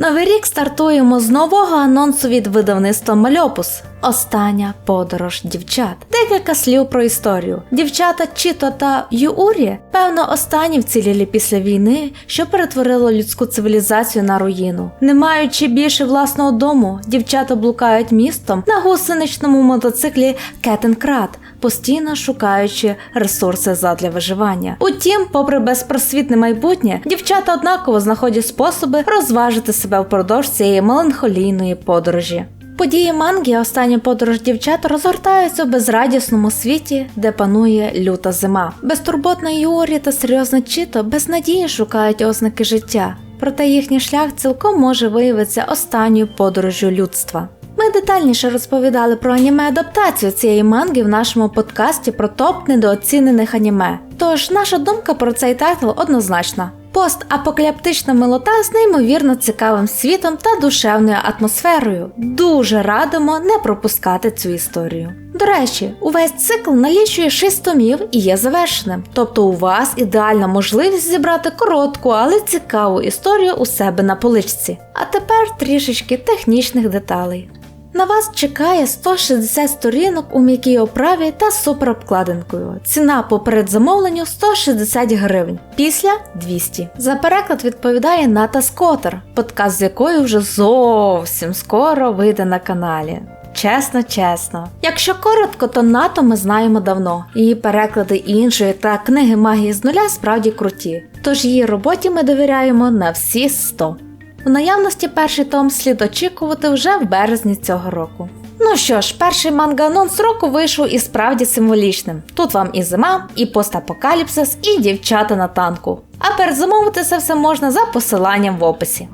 Новий рік стартуємо з нового анонсу від видавництва Мальопус. Остання подорож дівчат. Декілька слів про історію. Дівчата Чіто та Юурі, певно, останні вцілілі після війни, що перетворило людську цивілізацію на руїну. Не маючи більше власного дому, дівчата блукають містом на гусеничному мотоциклі Кетенкрат, постійно шукаючи ресурси задля виживання. Утім, попри безпросвітне майбутнє, дівчата однаково знаходять способи розважити себе впродовж цієї меланхолійної подорожі. Події манги Остання подорож дівчат розгортаються в безрадісному світі, де панує люта зима. Безтурботна Юорі та серйозна Чіто без надії шукають ознаки життя, проте їхній шлях цілком може виявитися останньою подорожю людства. Детальніше розповідали про аніме адаптацію цієї манги в нашому подкасті про топ недооцінених аніме. Тож наша думка про цей тайтл однозначна. Постапокаліптична милота з неймовірно цікавим світом та душевною атмосферою. Дуже радимо не пропускати цю історію. До речі, увесь цикл налічує 6 томів і є завершеним, тобто у вас ідеальна можливість зібрати коротку, але цікаву історію у себе на поличці. А тепер трішечки технічних деталей. На вас чекає 160 сторінок у м'якій оправі та суперобкладинкою. Ціна по передзамовленню 160 гривень, після 200. За переклад відповідає Ната Скотер, подкаст з якою вже зовсім скоро вийде на каналі. Чесно, чесно. Якщо коротко, то НАТО ми знаємо давно. Її переклади іншої та книги магії з нуля справді круті. Тож її роботі ми довіряємо на всі 100. В наявності перший том слід очікувати вже в березні цього року. Ну що ж, перший манга-анонс року вийшов і справді символічним. Тут вам і зима, і постапокаліпсис, і дівчата на танку. А перезамовити це все можна за посиланням в описі.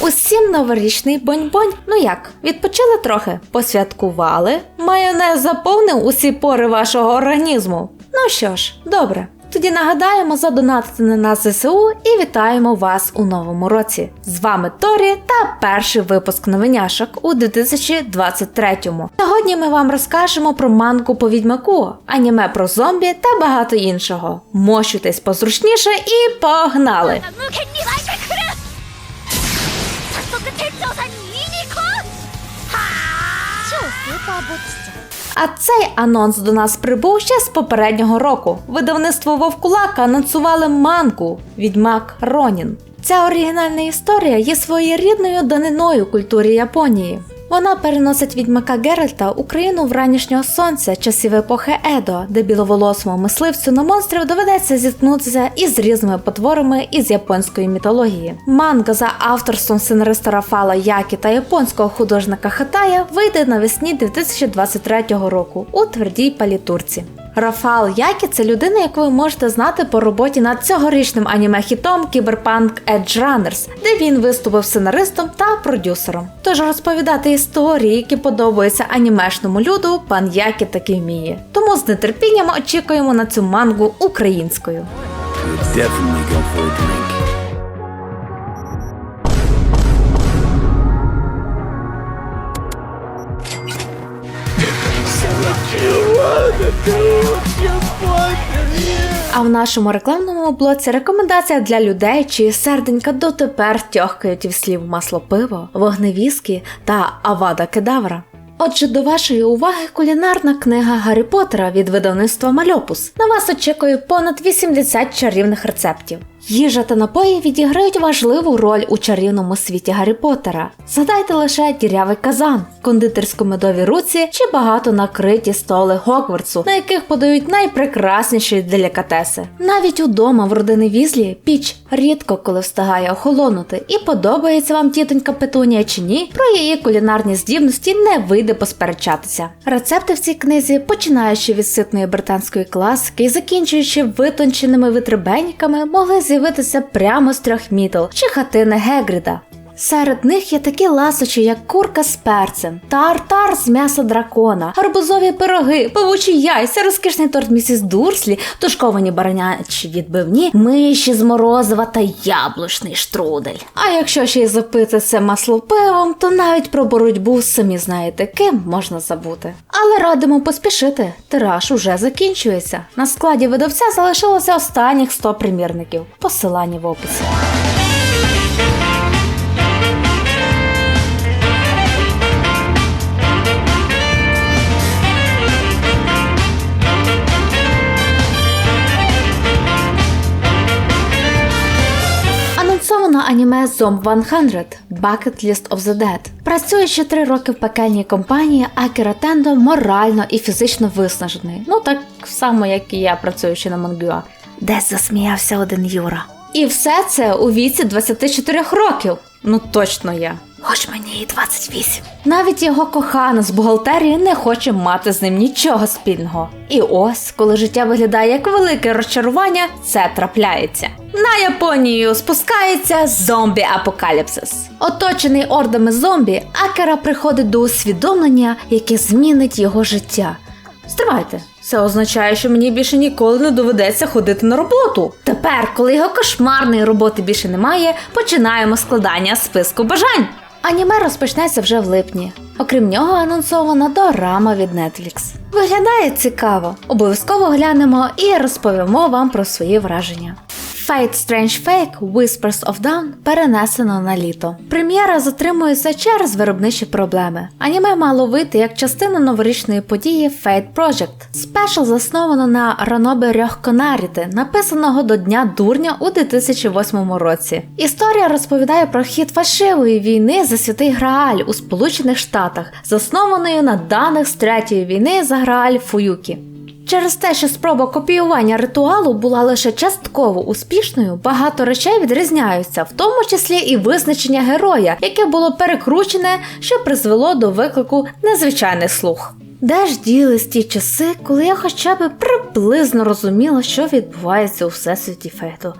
Усім новорічний бонь-бонь. Ну як, відпочили трохи, посвяткували. Майонез заповнив усі пори вашого організму. Ну що ж, добре. Тоді нагадаємо задонатити на нас ЗСУ і вітаємо вас у новому році. З вами Торі та перший випуск новиняшок у 2023-му. Сьогодні ми вам розкажемо про манку по відьмаку, аніме про зомбі та багато іншого. Мощуйтесь позручніше і погнали! мабуть, що. А цей анонс до нас прибув ще з попереднього року. Видавництво Вовкулака анонсували манку відьмак Ронін. Ця оригінальна історія є своєрідною даниною культури Японії. Вона переносить відьмака Геральта у країну вранішнього сонця часів епохи Едо, де біловолосому мисливцю на монстрів доведеться зіткнутися із різними потворами із японської мітології. Манга за авторством сценариста Рафала Які та японського художника Хатая вийде навесні 2023 року у твердій палітурці. Рафал Які це людина, яку ви можете знати по роботі над цьогорічним аніме-хітом Cyberpunk Edge Runners, де він виступив сценаристом та продюсером. Тож розповідати історії, які подобаються анімешному люду, пан Які таки вміє. Тому з нетерпінням очікуємо на цю мангу українською. А в нашому рекламному блоці рекомендація для людей, чиї серденька дотепер тьохкають від слів масло пиво, вогневіски та авада кедавра. Отже, до вашої уваги кулінарна книга Гаррі Поттера від видавництва Мальопус. На вас очікує понад 80 чарівних рецептів. Їжа та напої відіграють важливу роль у чарівному світі Гаррі Поттера. Згадайте лише дірявий казан, кондитерсько-медові руці чи багато накриті столи Гогвартсу, на яких подають найпрекрасніші делікатеси. Навіть удома в родини Візлі піч рідко коли встигає охолонути, і подобається вам тітонька Петунія чи ні, про її кулінарні здібності не вийде посперечатися. Рецепти в цій книзі, починаючи від ситної британської класики і закінчуючи витонченими витребеньками, могли з'явитися прямо з трьох мітл чи хатини Гегріда. Серед них є такі ласощі, як курка з перцем, тартар з м'яса дракона, гарбузові пироги, павучі яйця, розкішний торт місіс Дурслі, тушковані баранячі відбивні, миші з морозива та яблучний штрудель. А якщо ще й запити це масло пивом, то навіть про боротьбу самі знаєте ким можна забути. Але радимо поспішити. Тираж уже закінчується. На складі видавця залишилося останніх 100 примірників. Посилання в описі. Аніме Zom 100 Bucket List of the Dead. Працює ще три роки в пекельній компанії, а Кіротендо морально і фізично виснажений. Ну так само, як і я працюючи на Мангюа. Десь засміявся один Юра. І все це у віці 24 років. Ну точно я. Хоч мені і 28. Навіть його кохана з бухгалтерії не хоче мати з ним нічого спільного. І ось, коли життя виглядає як велике розчарування, це трапляється. На Японію спускається зомбі-апокаліпсис. Оточений ордами зомбі, Акера приходить до усвідомлення, яке змінить його життя. Стривайте, це означає, що мені більше ніколи не доведеться ходити на роботу. Тепер, коли його кошмарної роботи більше немає, починаємо складання списку бажань. Аніме розпочнеться вже в липні. Окрім нього, анонсована дорама від Netflix. Виглядає цікаво. Обов'язково глянемо і розповімо вам про свої враження. Fate Strange Fake Whispers of Dawn перенесено на літо. Прем'єра затримується через виробничі проблеми. Аніме мало вийти як частина новорічної події Fate Project. Спешл засновано на Ранобе Рьохконаріти, написаного до Дня дурня у 2008 році. Історія розповідає про хід фальшивої війни за святий Грааль у Сполучених Штатах, заснованої на даних з третьої війни за Грааль Фуюкі. Через те, що спроба копіювання ритуалу була лише частково успішною, багато речей відрізняються, в тому числі і визначення героя, яке було перекручене, що призвело до виклику незвичайних слух. Де ж ділись ті часи, коли я хоча б приблизно розуміла, що відбувається у всесвіті Фейту?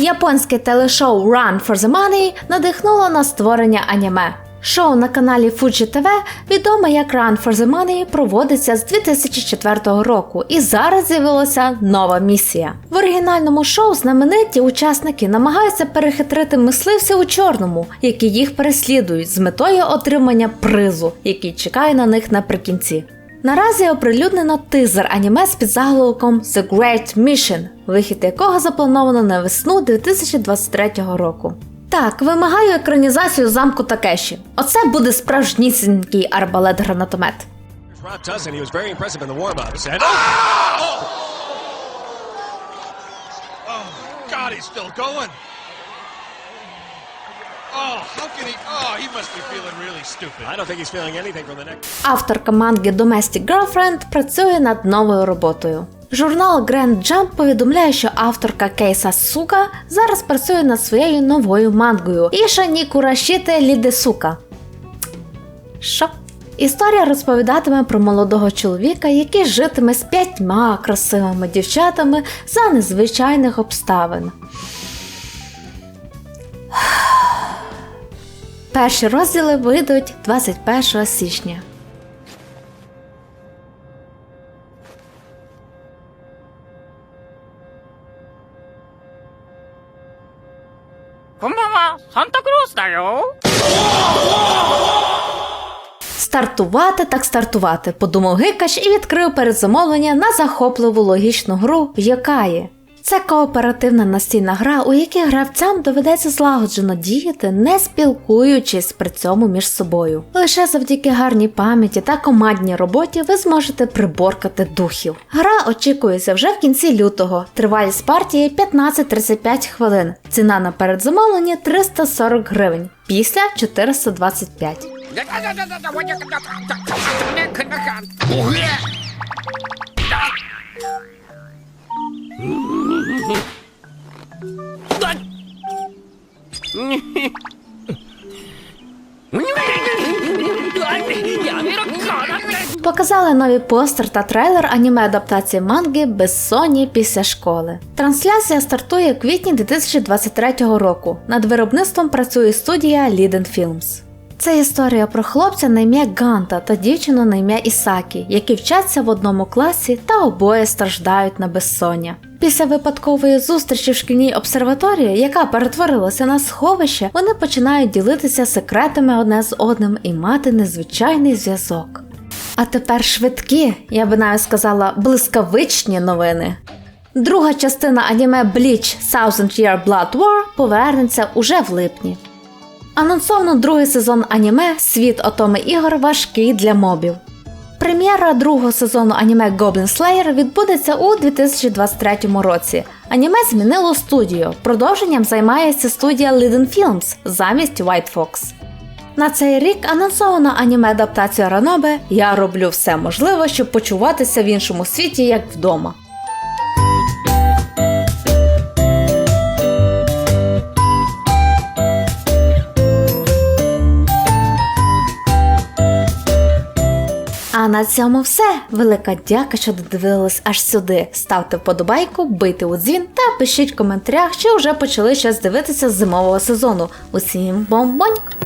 Японське телешоу Run for the Money надихнуло на створення аніме. Шоу на каналі Fuji TV відоме як Run for the Money проводиться з 2004 року, і зараз з'явилася нова місія. В оригінальному шоу знамениті учасники намагаються перехитрити мисливця у чорному, які їх переслідують з метою отримання призу, який чекає на них наприкінці. Наразі оприлюднено тизер аніме з підзаголовком The Great Mission, вихід якого заплановано на весну 2023 року. Так, вимагаю екранізацію замку Такеші. Оце буде справжнісінький арбалет-гранатомет. And oh! Oh, God, he's still going. Oh? Oh. Авторка манги Domestic Girlfriend працює над новою роботою. Журнал Grand Jump повідомляє, що авторка Кейса Сука зараз працює над своєю новою мангою Іша Нікурашіте Лідесука. Що? Історія розповідатиме про молодого чоловіка, який житиме з п'ятьма красивими дівчатами за незвичайних обставин. Перші розділи вийдуть 21 січня. Стартувати так стартувати, подумав Гикаш і відкрив передзамовлення на захопливу логічну гру Йокаї. Це кооперативна настільна гра, у якій гравцям доведеться злагоджено діяти, не спілкуючись при цьому між собою. Лише завдяки гарній пам'яті та командній роботі ви зможете приборкати духів. Гра очікується вже в кінці лютого. Тривалість партії 15-35 хвилин. Ціна на передзамовлення 340 гривень. Після 425. Показали новий постер та трейлер аніме адаптації манги Безсонні після школи. Трансляція стартує в квітні 2023 року. Над виробництвом працює студія Liden Films. Це історія про хлопця на ім'я Ганта та дівчину на ім'я Ісакі, які вчаться в одному класі та обоє страждають на безсоння. Після випадкової зустрічі в шкільній обсерваторії, яка перетворилася на сховище, вони починають ділитися секретами одне з одним і мати незвичайний зв'язок. А тепер швидкі, я би навіть сказала, блискавичні новини. Друга частина аніме Bleach Thousand Year Blood War повернеться уже в липні. Анонсовано другий сезон аніме Світ Отоми ігор важкий для мобів. Прем'єра другого сезону аніме Goblin Slayer відбудеться у 2023 році. Аніме змінило студію. Продовженням займається студія Liden Films замість White Fox. На цей рік анонсовано аніме адаптацію Ранобе Я роблю все можливе, щоб почуватися в іншому світі як вдома. А на цьому все. Велика дяка, що додивились аж сюди. Ставте вподобайку, бийте у дзвін та пишіть в коментарях, що вже почали щось дивитися з зимового сезону. Усім бомбоньк!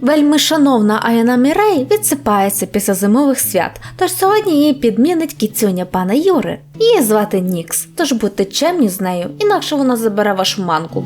Вельми шановна Аяна Мірей відсипається після зимових свят, тож сьогодні її підмінить кіцюня пана Юри. Її звати Нікс, тож будьте чемні з нею, інакше вона забере вашу манку.